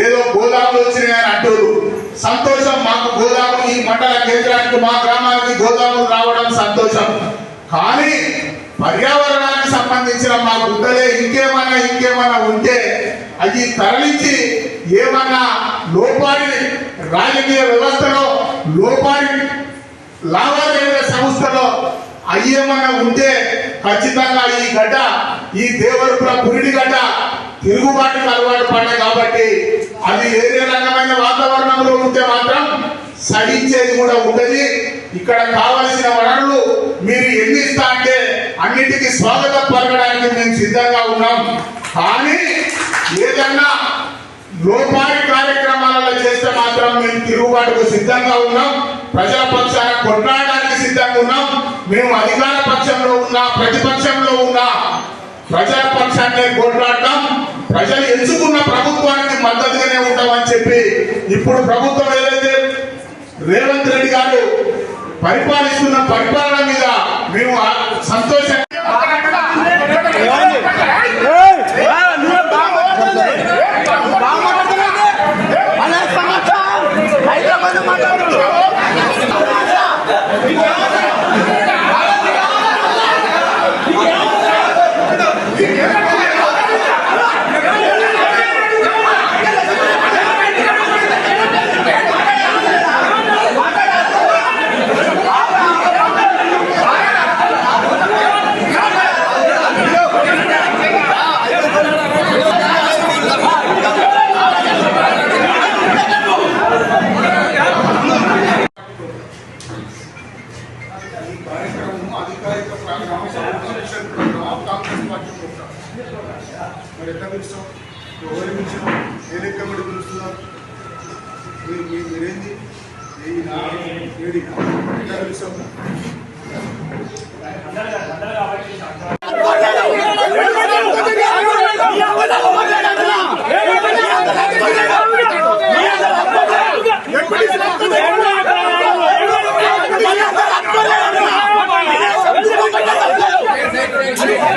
ఏదో గోదాములు వచ్చినాయని అంటారు సంతోషం మాకు గోదాము ఈ మండల కేంద్రానికి మా గ్రామానికి గోదాములు రావడం సంతోషం. కానీ పర్యావరణానికి సంబంధించిన మా గుడ్డలే ఇంకేమైనా ఇంకేమైనా ఉంటే అది తరలించి ఏమన్నా లోపాలి రాజకీయ వ్యవస్థలో లోపాలి లావాదేవీల సంస్థలో అయ్యేమన్నా ఉంటే ఖచ్చితంగా ఈ గడ్డ ఈ దేవరపుల పురిడి గడ్డ తిరుగుబాటుకు అలవాటు పడ్డాయి కాబట్టి అది ఏదే రకమైన వాతావరణంలో ఉంటే మాత్రం సహించేది కూడా ఉండదు. ఇక్కడ కావలసిన వనరులు మీరు ఎన్ని ఇస్తా అంటే అన్నిటికీ స్వాగతం పలకడానికి మేము సిద్ధంగా ఉన్నాం. కానీ ఏదన్నా లోపాయి కార్యక్రమాలలో చేస్తే మాత్రం మేము తిరుగుబాటుకు సిద్ధంగా ఉన్నాం. ప్రజల పక్షాన కొట్లాడడానికి సిద్ధంగా ఉన్నాం. మేము అధికార పక్షంలో ఉన్నా ప్రతిపక్షంలో ఉన్నా ప్రజల పక్షాన్ని కొట్లాడటం ప్రజలు ఎంచుకున్న ప్రభుత్వానికి మద్దతుగానే ఉంటామని చెప్పి ఇప్పుడు ప్రభుత్వం ఏదైతే రేవంత్ రెడ్డి గారు పరిపాలిస్తున్న పరిపాలన మీద మేము సంతోషంగా కార్యక్రమం ప్రోగ్రామ్ సంరక్షణ ప్రోగ్రామ్ కాంగ్రెస్ పార్టీ ప్రోగ్రామ్ మరి ఎట్లా పిలుస్తాం ఎవరు పిలిచాం ఏ లెక్క పిలుస్తున్నాం మీరు మీ- మీరేంది ఏడి ఏడి ఎట్లా పిలుస్తాం